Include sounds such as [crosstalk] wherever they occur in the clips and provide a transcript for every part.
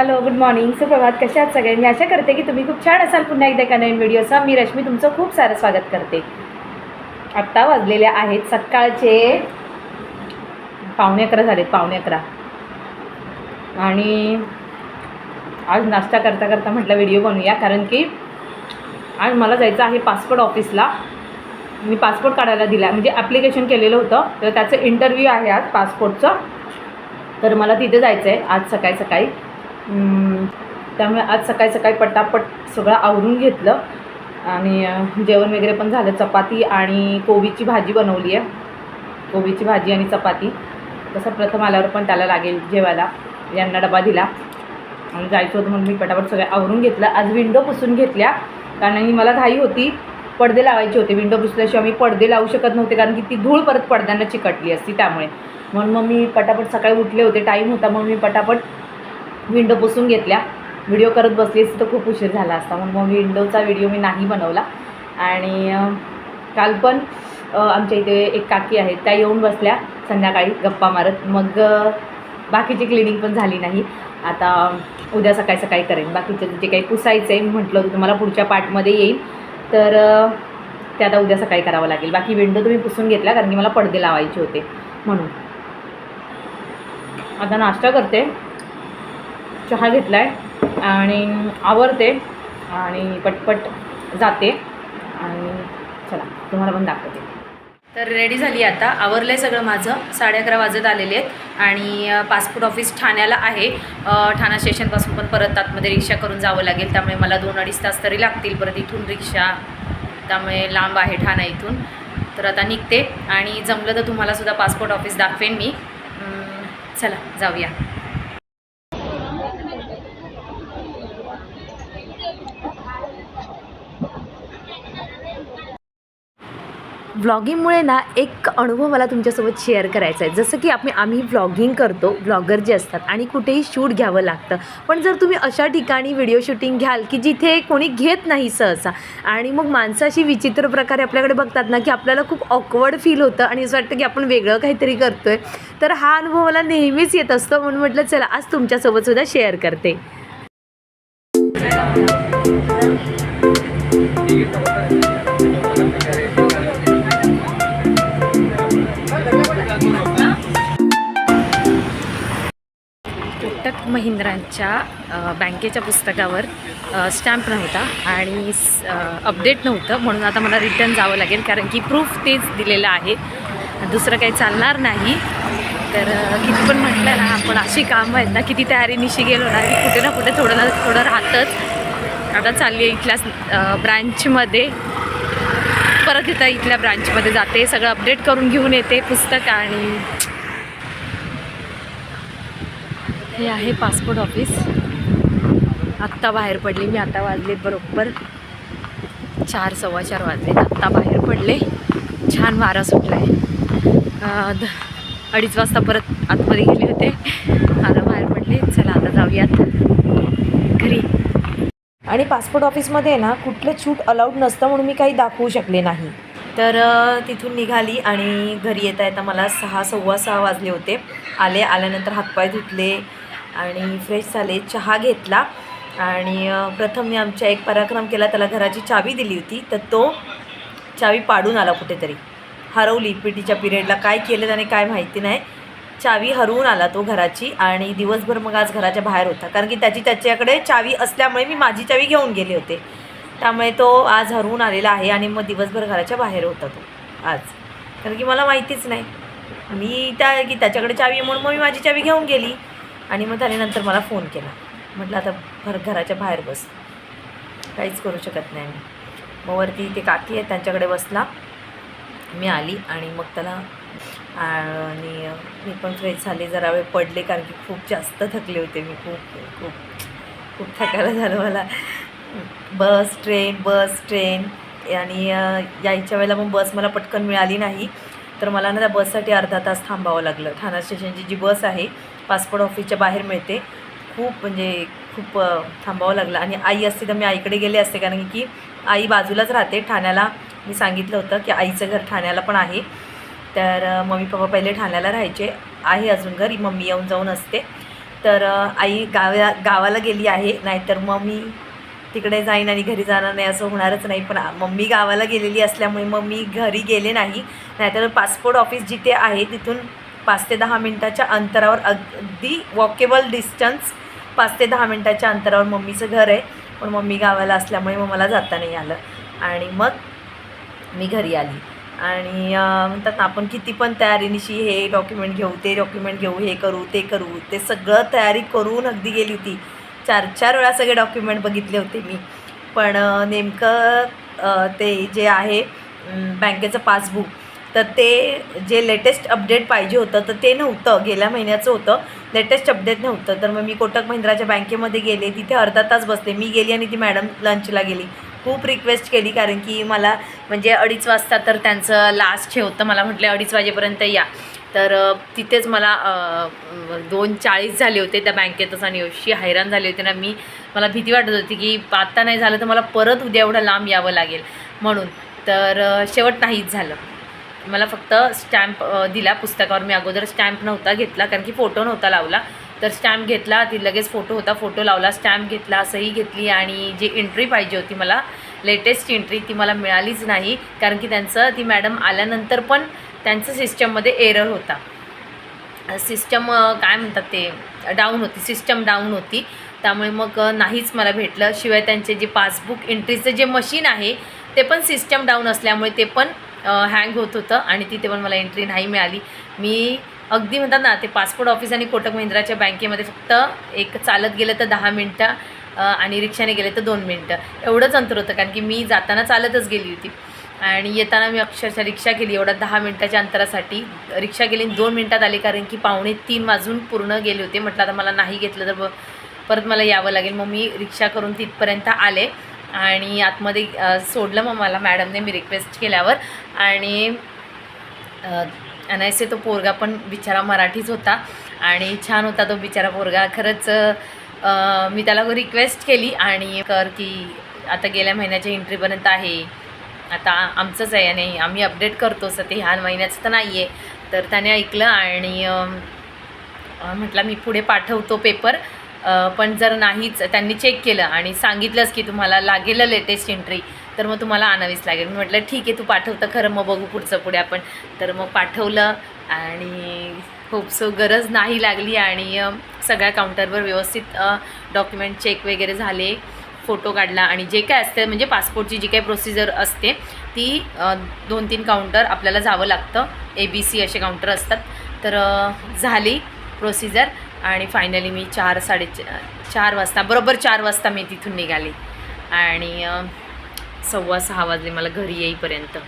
Hello good morning सुप्रभात. कशा आहात सगळे? मी आशा करते की तुम्ही खूप छान असाल. पुन्हा एकदा एका नवीन व्हिडिओचा. मी रश्मी तुमचं खूप सारं स्वागत करते. आत्ता वाजलेले आहेत सकाळचे पावणे अकरा झालेत पावणे अकरा. आणि आज नाश्ता करता करता म्हटलं व्हिडिओ बनवूया कारण की आज मला जायचं आहे पासपोर्ट ऑफिसला. मी पासपोर्ट काढायला दिला. म्हणजे ॲप्लिकेशन केलेलं होतं. तर त्याचं इंटरव्ह्यू आहे आज पासपोर्टचं. तर मला तिथे जायचं आहे आज सकाळी सकाळी. त्यामुळे आज सकाळी सकाळी पटापट सगळं आवरून घेतलं. आणि जेवण वगैरे पण झालं. चपाती आणि कोबीची भाजी बनवली आहे. कोबीची भाजी आणि चपाती. तसं प्रथम आल्यावर पण त्याला लागेल जेवायला. यांना डबा दिला. आणि जायचं होतं म्हणून मी पटापट सगळं आवरून घेतलं. आज विंडो पुसून घेतल्या. कारण मला घाई होती. पडदे लावायचे होते. विंडो पुसल्याशिवाय मी पडदे लावू शकत नव्हते. कारण की ती धूळ परत पडद्यांना चिकटली असती त्यामुळे. म्हणून मग मी पटापट सकाळी उठले होते. टाईम होता म्हणून मी पटापट विंडो पुसून घेतल्या. व्हिडिओ करत बसली असती तर खूप उशीर झाला असता. म्हणून मग विंडोचा व्हिडिओ मी नाही बनवला. आणि काल पण आमच्या इथे एक काकी आहेत त्या येऊन बसल्या संध्याकाळी गप्पा मारत. मग बाकीची क्लिनिंग पण झाली नाही. आता उद्या सकाळी सकाळी करेन. बाकीचं जे काही पुसायचं आहे म्हटलं होतं तुम्हाला पुढच्या पार्टमध्ये येईल. तर ते आता उद्या सकाळी करावं लागेल. बाकी विंडो तुम्ही पुसून घेतला कारण की मला पडदे लावायचे होते. म्हणून. आता नाश्ता करते. चहा घेतला आहे आणि आवरते आणि पटपट जाते. आणि चला तुम्हाला पण दाखवते. तर रेडी झाली आता. आवरलं आहे सगळं माझं. साडे अकरा वाजत आलेले आहेत. आणि पासपोर्ट ऑफिस ठाण्याला आहे. ठाणा स्टेशनपासून पण परत आतमध्ये रिक्षा करून जावं लागेल. त्यामुळे मला दोन अडीच तास तरी लागतील परत इथून रिक्षा. त्यामुळे लांब आहे ठाणा इथून. तर आता निघते. आणि जमलं तर तुम्हाला सुद्धा पासपोर्ट ऑफिस दाखवेन मी. चला जाऊया. व्लॉगिंगमुळे ना एक अनुभव मला तुमच्यासोबत शेअर करायचा आहे. जसं की आम्ही आम्ही व्लॉगिंग करतो व्लॉगर जे असतात आणि कुठेही शूट घ्यावं लागतं. पण जर तुम्ही अशा ठिकाणी व्हिडिओ शूटिंग घ्याल की जिथे कोणी घेत नाही सहसा आणि मग माणसं अशी विचित्र प्रकारे आपल्याकडे बघतात ना की आपल्याला खूप ऑकवर्ड फील होतं आणि असं वाटतं की आपण वेगळं काहीतरी करतो आहे तर हा अनुभव मला नेहमीच येत असतो. म्हणून म्हटलं चला आज तुमच्यासोबत सुद्धा शेअर करते. महिंद्रांच्या बँकेच्या पुस्तकावर स्टॅम्प नव्हता आणि अपडेट नव्हतं. म्हणून आता मला रिटर्न जावं लागेल कारण की प्रूफ तेच दिलेलं आहे. दुसरं काही चालणार नाही. तर किती पण म्हटलं ना आपण अशी कामं आहेत ना किती तयारीनिशी गेलो ना की कुठे ना कुठे थोडं ना थोडं राहतंच. आता चालली आहे इथल्या ब्रँचमध्ये. परत इथं इथल्या ब्रँचमध्ये जाते सगळं अपडेट करून घेऊन येते पुस्तक आणि हे आहे पासपोर्ट ऑफिस. आत्ता बाहेर पडले मी आता वाजले बरोबर चार सव्वा चार वाजले. आत्ता बाहेर पडले. छान वारा सुटला आहे द अडीच वाजता परत आतमध्ये गेले होते. आता बाहेर पडले. चला आता जाऊयात घरी. आणि पासपोर्ट ऑफिसमध्ये ना कुठलं छूट अलाउड नसतं म्हणून मी काही दाखवू शकले नाही. तर तिथून निघाली आणि घरी येता येता मला सहा सव्वा सहा वाजले होते. आले आल्यानंतर हातपाय धुतले. आणि फ्रेश झाले चहा घेतला आणि प्रथम मी आमच्या एक पराक्रम केला त्याला घराची चावी दिली होती तर तो चावी पाडून आला कुठेतरी. हरवली पी टीच्या पिरियडला काय केलं त्याने काय माहिती नाही. चावी हरवून आला तो घराची आणि दिवसभर मग आज घराच्या बाहेर होता. कारण की त्याची त्याच्याकडे चावी असल्यामुळे मी माझी चावी घेऊन गेले होते. त्यामुळे तो आज हरवून आलेला आहे आणि मग दिवसभर घराच्या बाहेर होता तो आज. कारण की मला माहितीच नाही. मी त्या की त्याच्याकडे चावी म्हणून मग मी माझी चावी घेऊन गेली. आणि मग त्याने नंतर मला फोन केला. म्हटलं आता घर घराच्या बाहेर बस. काहीच करू शकत नाही मी. मग वरती ते काकी आहेत त्यांच्याकडे बसला. मी आली आणि मग त्याला आणि मी पण फ्रेश झाले. जरा वेळ पडले कारण की खूप जास्त थकले होते मी. खूप खूप खूप थकायला झालं मला. Bus train bus train. आणि यायच्या वेळेला मग बस मला पटकन मिळाली नाही. तर मला ना त्या बससाठी अर्धा तास थांबावं लागलं. ठाणा स्टेशनची जी बस आहे पासपोर्ट ऑफिसच्या बाहेर मिळते. खूप म्हणजे खूप थांबावं लागलं. आणि आई असते तर मी आईकडे गेले असते. कारण की आई बाजूलाच राहते. ठाण्याला मी सांगितलं होतं की आईचं घर ठाण्याला पण आहे. तर मम्मी पप्पा पहिले ठाण्याला राहायचे. आहे अजून घरी. मम्मी येऊन जाऊन असते. तर आई गाव्या गावाला गेली आहे. नाहीतर मग मी तिकडे जाईन आणि घरी जाणार नाही असं होणारच नाही. पण मम्मी गावाला गेलेली असल्यामुळे मग मी घरी गेले नाही. नाहीतर पासपोर्ट ऑफिस जिथे आहे तिथून पाच ते दहा मिनटाच्या अंतरावर अगदी वॉकेबल डिस्टन्स पाच ते दहा मिनटाच्या अंतरावर मम्मीचं घर आहे. पण मम्मी गावाला असल्यामुळे मग मला जाता नाही आलं. आणि मग मी घरी आली. आणि म्हणतात ना आपण किती पण तयारीनिशी हे डॉक्युमेंट घेऊ ते डॉक्युमेंट घेऊ हे करू ते करू ते सगळं तयारी करून अगदी गेली होती. चार चार वेळा सगळे डॉक्युमेंट बघितले होते मी. पण नेमकं ते जे आहे बँकेचं पासबुक तर ते जे लेटेस्ट अपडेट पाहिजे होतं तर ते नव्हतं. गेल्या महिन्याचं होतं. लेटेस्ट अपडेट नव्हतं. तर मग मी कोटक महिंद्राच्या बँकेमध्ये गेले. तिथे अर्धा तास बसले. मी गेली आणि ती मॅडम लंचला गेली. खूप रिक्वेस्ट केली कारण की मला म्हणजे अडीच वाजता तर त्यांचं लास्ट हे होतं. मला म्हटलं अडीच वाजेपर्यंत या. तर तिथेच मला दोन चाळीस झाले होते त्या बँकेतच आणि अशी हैराण झाली होती ना मी. मला भीती वाटत होती की आत्ता नाही झालं तर मला परत उद्या एवढं लांब यावं लागेल. म्हणून तर शेवट नाहीच झालं. मला फक्त स्टॅम्प दिला पुस्तकावर. मी अगोदर स्टॅम्प नव्हता घेतला कारण की फोटो नव्हता लावला. तर स्टॅम्प घेतला ती लगेच फोटो होता फोटो लावला स्टॅम्प घेतला सही घेतली. आणि जी एंट्री पाहिजे होती मला लेटेस्ट एंट्री ती मला मिळालीच नाही. कारण की त्यांचं ती मॅडम आल्यानंतर पण त्यांचं सिस्टममध्ये एरर होता. सिस्टम काय म्हणतात ते डाऊन होती सिस्टम डाऊन होती. त्यामुळे मग नाहीच मला भेटलं. शिवाय त्यांचे जे पासबुक एंट्रीचं जे मशीन आहे ते पण सिस्टम डाऊन असल्यामुळे ते पण हँग होत होतं आणि तिथे पण मला एंट्री नाही मिळाली. मी अगदी म्हणतात ना ते पासपोर्ट ऑफिस आणि कोटक महिंद्राच्या बँकेमध्ये फक्त एक चालत गेलं तर दहा मिनटं आणि रिक्षाने गेले तर दोन मिनटं. एवढंच अंतर होतं कारण की मी जाताना चालतच गेली होती. आणि येताना मी अक्षरशः रिक्षा केली एवढा दहा मिनटाच्या अंतरासाठी. रिक्षा गेली आणि दोन मिनटात आली कारण की पावणे तीन वाजून पूर्ण गेले होते. म्हटलं आता मला नाही घेतलं तर परत मला यावं लागेल. मग मी रिक्षा करून तिथपर्यंत आले. आणि आतमध्ये सोडलं मग मला मॅडमने मी रिक्वेस्ट केल्यावर. आणि अनायसे तो पोरगा पण बिचारा मराठीच होता आणि छान होता तो बिचारा पोरगा. खरंच मी त्याला रिक्वेस्ट केली आणि कर की आता गेल्या महिन्याच्या एंट्रीपर्यंत आहे. आता आमचंच आहे आणि आम्ही अपडेट करतो सर ते ह्या महिन्याचं तर नाही आहे तर त्याने ऐकलं आणि म्हटलं मी पुढे पाठवतो पेपर पण जर नाहीच त्यांनी चेक केलं आणि सांगितलंच की तुम्हाला लागेल लेटेस्ट एंट्री तर मग तुम्हाला आणावीच लागेल. मी म्हटलं ठीक आहे तू पाठवतं खरं मग बघू पुढचं पुढे आपण. तर मग पाठवलं आणि खूप सो गरज नाही लागली आणि सगळ्या काउंटरवर व्यवस्थित डॉक्युमेंट चेक वगैरे झाले फोटो काढला आणि जे काय असतं म्हणजे पासपोर्टची जी काही प्रोसिजर असते ती दोन तीन काउंटर आपल्याला जावं लागतं. ए बी सी असे काउंटर असतात. तर झाली प्रोसिजर आणि फायनली मी चार साडे चार वाजता बरोबर चार वाजता मी तिथून निघाली. आणि सव्वा सहा वाजले मला घरी येईपर्यंत.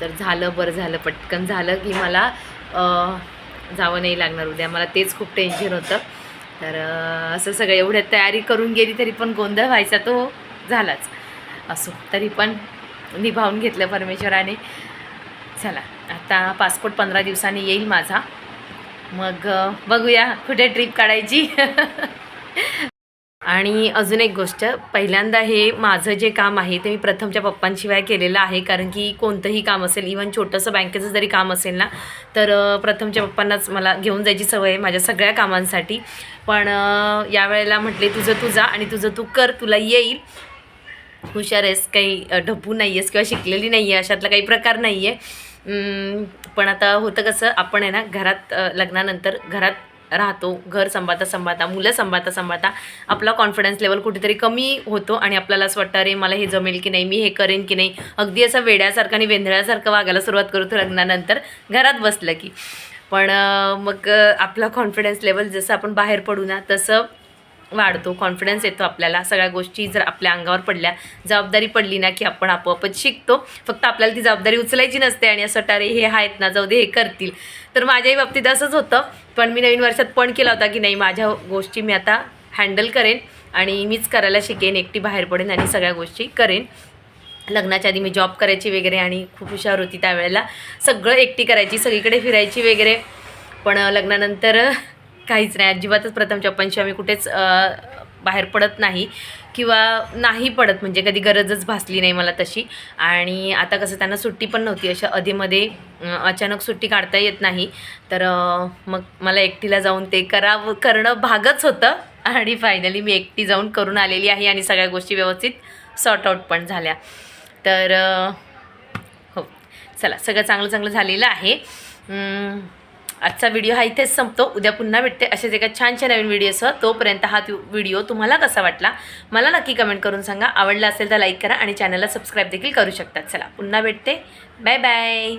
तर झालं बरं झालं पटकन झालं की मला जावं नाही लागणार उद्या. मला तेच खूप टेन्शन होतं. तर असं सगळं एवढ्या तयारी करून गेली तरी पण गोंधळ व्हायचा तो झालाच. असो तरी पण निभावून घेतलं परमेश्वराने. चला आता पासपोर्ट पंधरा दिवसांनी येईल माझा. मग बघूया कुठे ट्रिप काढायची. [laughs] आणि अजून एक गोष्ट पहिल्यांदा हे माझं जे काम आहे ते मी प्रथमच्या पप्पांशिवाय केलेलं आहे कारण की कोणतंही काम असेल इव्हन छोटंसं बँकेचं जरी काम असेल ना तर प्रथमच्या पप्पांनाच मला घेऊन जायची सवय आहे माझ्या सगळ्या कामांसाठी. पण यावेळेला म्हटले तुझं तुझा आणि तुझं तू कर तुला येईल. हुशार आहेस काही ढपू नाही आहेस किंवा शिकलेली नाही आहे अशातला काही प्रकार नाही आहे पण आता होतं कसं आपण आहे ना घरात लग्नानंतर घरात राहतो घर सांभाळता सांभाळता मुलं सांभाळता सांभाळता आपला कॉन्फिडन्स लेवल कुठेतरी कमी होतो आणि आपल्याला असं वाटतं अरे मला हे जमेल की नाही मी हे करेन की नाही. अगदी असं वेड्यासारखं आणि वेंधळ्यासारखं वागायला सुरुवात करतो लग्नानंतर घरात बसलं की. पण मग आपला कॉन्फिडन्स लेवल जसं आपण बाहेर पडू ना तसं वाढतो कॉन्फिडन्स येतो आपल्याला. सगळ्या गोष्टी जर आपल्या अंगावर पडल्या जबाबदारी पडली ना की आपण आपोआपच शिकतो. फक्त आपल्याला ती जबाबदारी उचलायची नसते आणि असं टारे हे आहेत ना जाऊ दे हे करतील. तर माझ्याही बाबतीत असंच होतं. पण मी नवीन वर्षात पण केला होता की नाही माझ्या गोष्टी मी आता हँडल करेन आणि मीच करायला शिकेन एकटी बाहेर पडेन आणि सगळ्या गोष्टी करेन. लग्नाच्या आधी मी जॉब करायची वगैरे आणि खूप हुशार होती त्यावेळेला. सगळं एकटी करायची सगळीकडे फिरायची वगैरे. पण लग्नानंतर काहीच नाही. अजिबातच प्रथम चप्पलशी आम्ही कुठेच बाहेर पडत नाही किंवा नाही पडत. म्हणजे कधी गरजच भासली नाही मला तशी. आणि आता कसं त्यांना सुट्टी पण नव्हती. अशा अधेमध्ये अचानक सुट्टी काढता येत नाही. तर मग मला एकटीला जाऊन ते करावं करणं भागच होतं. आणि फायनली मी एकटी जाऊन करून आलेली आहे आणि सगळ्या गोष्टी व्यवस्थित सॉर्ट आउट पण झाल्या. तर हो. चला सगळं चांगलं चांगलं झालेलं आहे. आजचा व्हिडिओ हा इथेच संपतो. उद्या पुन्हा भेटते असेच एका छानशा नवीन व्हिडिओसह तोपर्यंत हा व्हिडिओ तुम्हाला कसा वाटला मला नक्की कमेंट करून सांगा. आवडला असेल तर लाईक करा आणि चॅनलला सबस्क्राईब देखील करू शकतात. चला पुन्हा भेटते. Bye bye